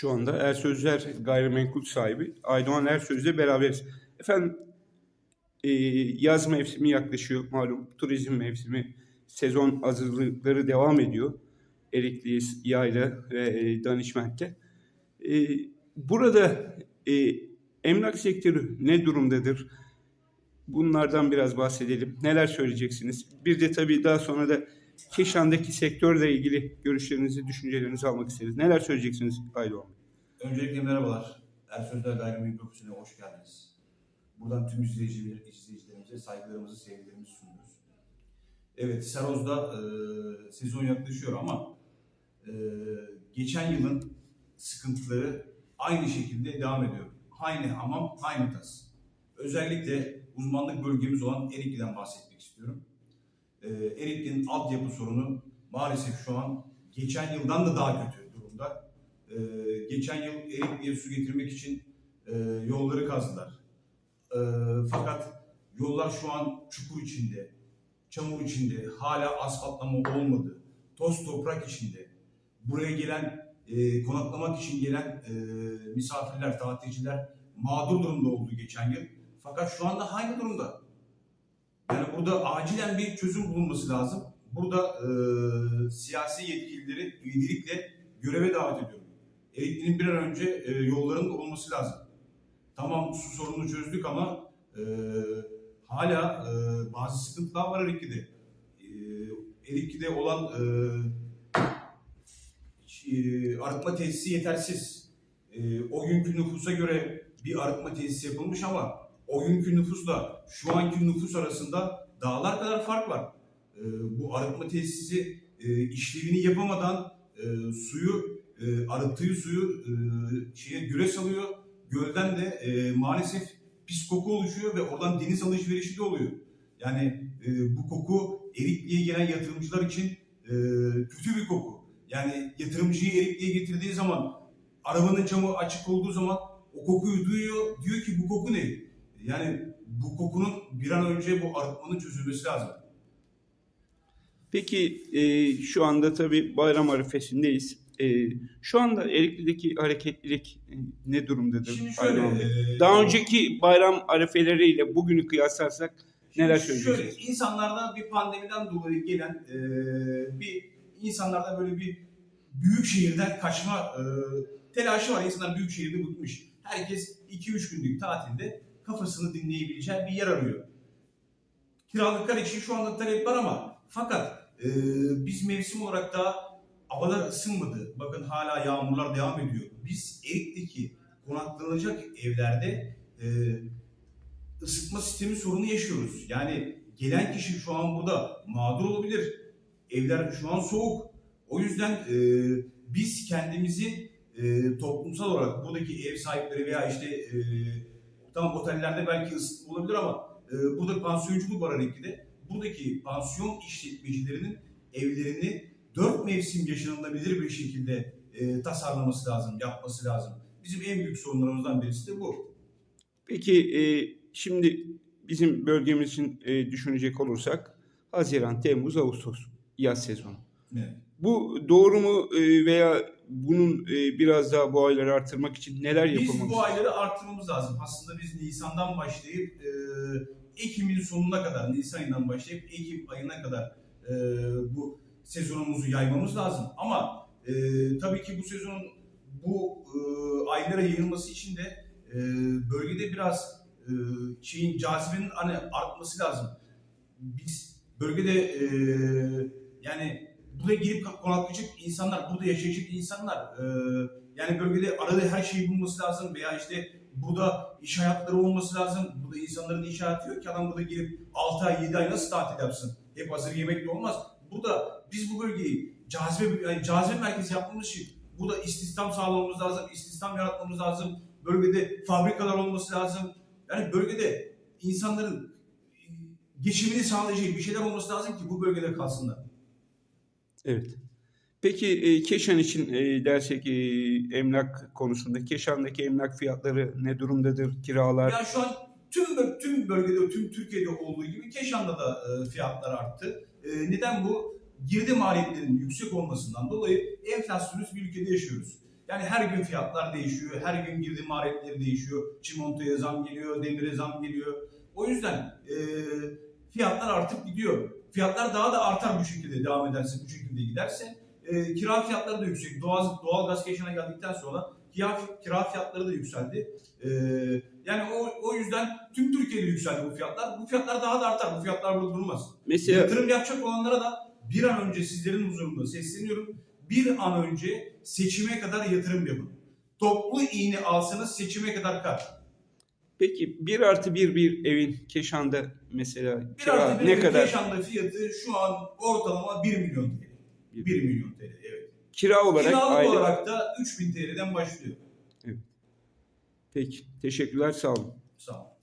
Şu anda Ersözler gayrimenkul sahibi Aydoğan Ersöz'le beraberiz. Efendim e, yaz mevsimi yaklaşıyor malum turizm mevsimi sezon hazırlıkları devam ediyor. Erikli, Yayla ve e, Danişment'te. E, burada e, emlak sektörü ne durumdadır? Bunlardan biraz bahsedelim. Neler söyleyeceksiniz? Bir de tabii daha sonra da Keşan'daki sektörle ilgili görüşlerinizi, düşüncelerinizi almak isteriz. Neler söyleyeceksiniz Aydoğan Bey? Öncelikle merhabalar. Ersözler Gayrimenkul Ofisi'ne hoş geldiniz. Buradan tüm izleyiciler, izleyicilerimize saygılarımızı, sevgilerimizi sunuyoruz. Evet, Seroz'da e, sezon yaklaşıyor ama e, geçen yılın sıkıntıları aynı şekilde devam ediyor. Aynı hamam, aynı tas. Özellikle uzmanlık bölgemiz olan Erikli'den bahsetmek istiyorum. E, Erikli'nin altyapı sorunu maalesef şu an geçen yıldan da daha kötü durumda. Ee, geçen yıl Erikli'ye su getirmek için e, yolları kazdılar. Ee, fakat yollar şu an çukur içinde, çamur içinde, hala asfaltlama olmadı. Toz toprak içinde. Buraya gelen, e, konaklamak için gelen e, misafirler, tatilciler mağdur durumda oldu geçen yıl. Fakat şu anda aynı durumda. Yani burada acilen bir çözüm bulunması lazım. Burada e, siyasi yetkilileri ivedilikle göreve davet ediyorum. Erikli'nin bir an önce e, yolların olması lazım. Tamam su sorununu çözdük ama e, hala e, bazı sıkıntılar var Erikli'de. E, Erikli'de olan e, e, arıtma tesisi yetersiz. E, o günkü nüfusa göre bir arıtma tesisi yapılmış ama o günkü nüfusla şu anki nüfus arasında dağlar kadar fark var. E, bu arıtma tesisi e, işlevini yapamadan e, suyu e, arıttığı suyu e, şeye göre salıyor. Gölden de e, maalesef pis koku oluşuyor ve oradan deniz alışverişi de oluyor. Yani e, bu koku Erikli'ye gelen yatırımcılar için e, kötü bir koku. Yani yatırımcıyı Erikli'ye getirdiği zaman arabanın camı açık olduğu zaman o kokuyu duyuyor. Diyor ki bu koku ne? Yani bu kokunun bir an önce bu arıtmanın çözülmesi lazım. Peki e, şu anda tabii bayram arifesindeyiz. E, şu anda Erikli'deki hareketlilik e, ne durumdadır? Şimdi şöyle, e, Daha önceki bayram arifeleriyle bugünü kıyaslarsak neler söyleyeceksiniz? Şöyle, insanlardan bir pandemiden dolayı gelen e, bir insanlarda böyle bir büyük şehirden kaçma e, telaşı var. İnsanlar büyük şehirde bıkmış. Herkes 2-3 günlük tatilde kafasını dinleyebileceği bir yer arıyor. Kiralıklar için şu anda talep var ama fakat e, biz mevsim olarak da havalar ısınmadı. Bakın hala yağmurlar devam ediyor. Biz Erik'teki konaklanacak evlerde e, ısıtma sistemi sorunu yaşıyoruz. Yani gelen kişi şu an burada mağdur olabilir. Evler şu an soğuk. O yüzden e, biz kendimizi e, toplumsal olarak buradaki ev sahipleri veya işte e, tamam otellerde belki ısıtma olabilir ama e, burada pansiyonculuk var Hareket'te. Buradaki pansiyon işletmecilerinin evlerini dört mevsim yaşanılabilir bir şekilde e, tasarlaması lazım, yapması lazım. Bizim en büyük sorunlarımızdan birisi de bu. Peki e, şimdi bizim bölgemiz için e, düşünecek olursak Haziran, Temmuz, Ağustos yaz sezonu. Evet. Bu doğru mu e, veya bunun e, biraz daha bu ayları artırmak için neler Biz yapılmalı? bu ayları artırmamız lazım. Aslında biz Nisan'dan başlayıp e, Ekim'in sonuna kadar, Nisan ayından başlayıp Ekim ayına kadar e, bu sezonumuzu yaymamız lazım. Ama e, tabii ki bu sezonun bu e, aylara yayılması için de e, bölgede biraz e, şeyin cazibenin hani artması lazım. Biz bölgede e, yani buraya girip konaklayacak insanlar, burada yaşayacak insanlar e, yani bölgede arada her şeyi bulması lazım veya işte burada iş hayatları olması lazım. Burada insanların iş hayatı yok ki adam burada girip 6 ay 7 ay nasıl tatil yapsın? Hep hazır yemekle olmaz. Burada biz bu bölgeyi cazibe, yani cazibe merkezi yapmamız için burada istihdam sağlamamız lazım, istihdam yaratmamız lazım. Bölgede fabrikalar olması lazım. Yani bölgede insanların e, geçimini sağlayacağı bir şeyler olması lazım ki bu bölgede kalsınlar. Evet. Peki e, Keşan için e, dersek emlak konusunda Keşan'daki emlak fiyatları ne durumdadır? Kiralar? Yani şu an tüm tüm bölgede, tüm Türkiye'de olduğu gibi Keşan'da da fiyatlar arttı. E, neden bu? Girdi maliyetlerinin yüksek olmasından dolayı enflasyonist bir ülkede yaşıyoruz. Yani her gün fiyatlar değişiyor, her gün girdi maliyetleri değişiyor. Çimentoya zam geliyor, demire zam geliyor. O yüzden e, fiyatlar artıp gidiyor. Fiyatlar daha da artar bu şekilde devam ederse, bu şekilde giderse. E, kira fiyatları da yüksek. Doğal, doğal gaz keşine geldikten sonra kira, kira fiyatları da yükseldi. E, yani o, o yüzden tüm Türkiye'de yükseldi bu fiyatlar. Bu fiyatlar daha da artar. Bu fiyatlar burada durmaz. Mesela Yatırım yapacak olanlara da bir an önce sizlerin huzurunda sesleniyorum. Bir an önce seçime kadar yatırım yapın. Toplu iğne alsanız seçime kadar kar. peki 1 artı 1 bir evin Keşan'da mesela Bir kira artı bir ne evin kadar? Keşan'da fiyatı şu an ortalama 1 milyon TL. 1 milyon TL evet. Kira olarak Kiralık aylık. olarak da 3000 TL'den başlıyor. Peki. Teşekkürler. Sağ olun. Sağ olun.